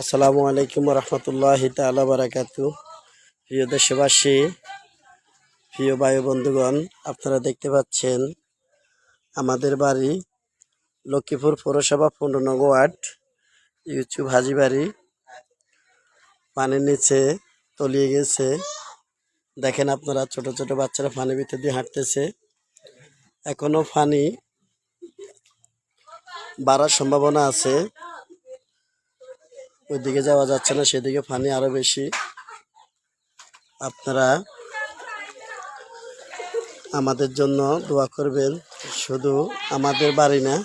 আসসালামু আলাইকুম রহমতুল্লাহ তালা বারাকাতু প্রিয় দেশবাসী, প্রিয় বায়ু বন্ধুগণ, আপনারা দেখতে পাচ্ছেন আমাদের বাড়ি লক্ষ্মীপুর পৌরসভা পনেরো ওয়ার্ড ইউটিউব হাজিবাড়ি। পানির নিচে তলিয়ে গেছে। দেখেন আপনারা, ছোট ছোট বাচ্চারা পানির ভিতর দিয়ে হাঁটতেছে। এখনও পানি বাড়ার সম্ভাবনা আছে। ওইদিকে যাওয়া যাচ্ছে না, সেদিকে পানি আরও বেশি। আপনারা আমাদের জন্য দোয়া করবেন। শুধু আমাদের বাড়ি না,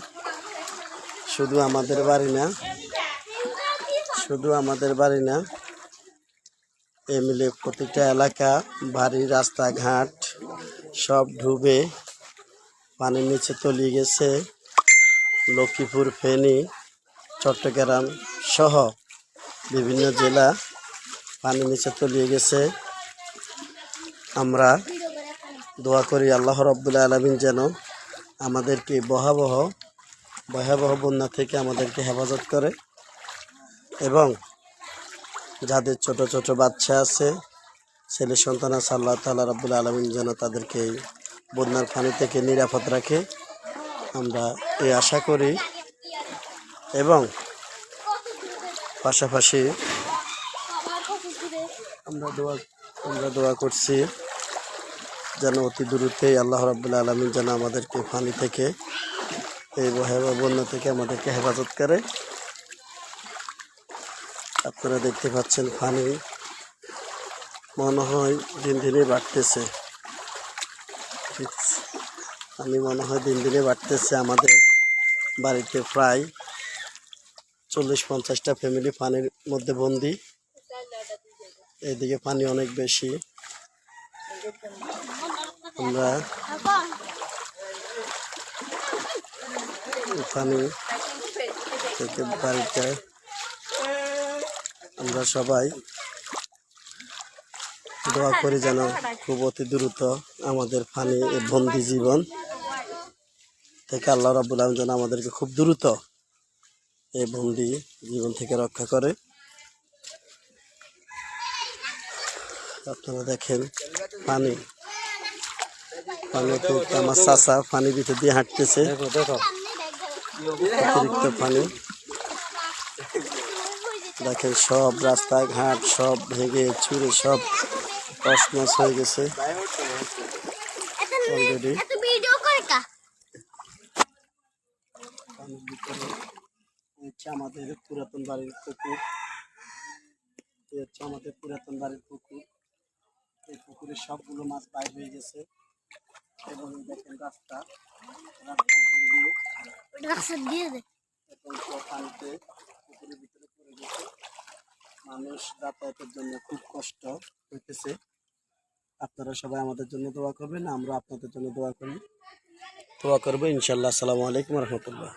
শুধু আমাদের বাড়ি না, শুধু আমাদের বাড়ি না, এমএলএ প্রতিটা এলাকা, বাড়ি, রাস্তাঘাট সব ডুবে পানির নিচে তলিয়ে গেছে। লক্ষ্মীপুর, ফেনী, চট্টগ্রাম সহ বিভিন্ন জেলা পানির নিচে তলিয়ে গেছে। আমরা দোয়া করি আল্লাহ রব্বুল্লা আলমিন যেন আমাদেরকে বহাবহ ভয়াবহ বন্যা থেকে আমাদেরকে হেফাজত করে এবং যাদের ছোট ছোট বাচ্চা আছে, ছেলে, সন্তান আছে, আল্লাহ তাল্লাহ রব্বুল আলমিন যেন তাদেরকে বন্যার পানি থেকে নিরাপদ রাখে। আমরা এই আশা করি এবং পাশাপাশি আমরা দোয়া আমরা দোয়া করছি যেন অতি দূরতেই আল্লাহ রাবুল্লাহ আলমিন যেন আমাদেরকে ফানি থেকে এই ভয়াবহ বন্যা থেকে আমাদেরকে হেফাজত করে। আপনারা দেখতে পাচ্ছেন ফানি মনে হয় দিন দিনে বাড়তেছে। আমি মনে হয় দিন দিনে বাড়তেছে আমাদের বাড়িতে প্রায় চল্লিশ পঞ্চাশটা ফ্যামিলি পানির মধ্যে বন্দি। এদিকে পানি অনেক বেশি। আমরা পানি থেকে বাড়িতে আমরা সবাই দোয়া করি যেন খুব অতি দ্রুত আমাদের পানি বন্দি জীবন থেকে আল্লাহ রাবুল আলম যেন আমাদেরকে খুব দ্রুত এই বন্দি জীবন থেকে রক্ষা করে। আপনারা দেখেন পানি। পানিতে আমার চাষা পানি ভিতর দিয়ে হাঁটতেছে। অতিরিক্ত পানি। দেখেন সব রাস্তাঘাট সব ভেঙে চুরে সব তসমস হয়ে গেছে। অলরেডি হচ্ছে আমাদের পুরাতন বাড়ির পুকুর। এই হচ্ছে আমাদের পুরাতন বাড়ির পুকুর। এই পুকুরে সবগুলো মাছ বাইর হয়ে গেছে। এবং দেখেন রাস্তা। দিয়ে পানিতে পুকুরের ভিতরে পড়ে গেছে। মানুষ যাতায়াতের জন্য খুব কষ্ট হইতেছে। আপনারা সবাই আমাদের জন্য দোয়া করবেন আমরা আপনাদের জন্য দোয়া করি। দোয়া করব ইনশাল্লাহ। আসসালামু আলাইকুম রহমতুল্লাহ।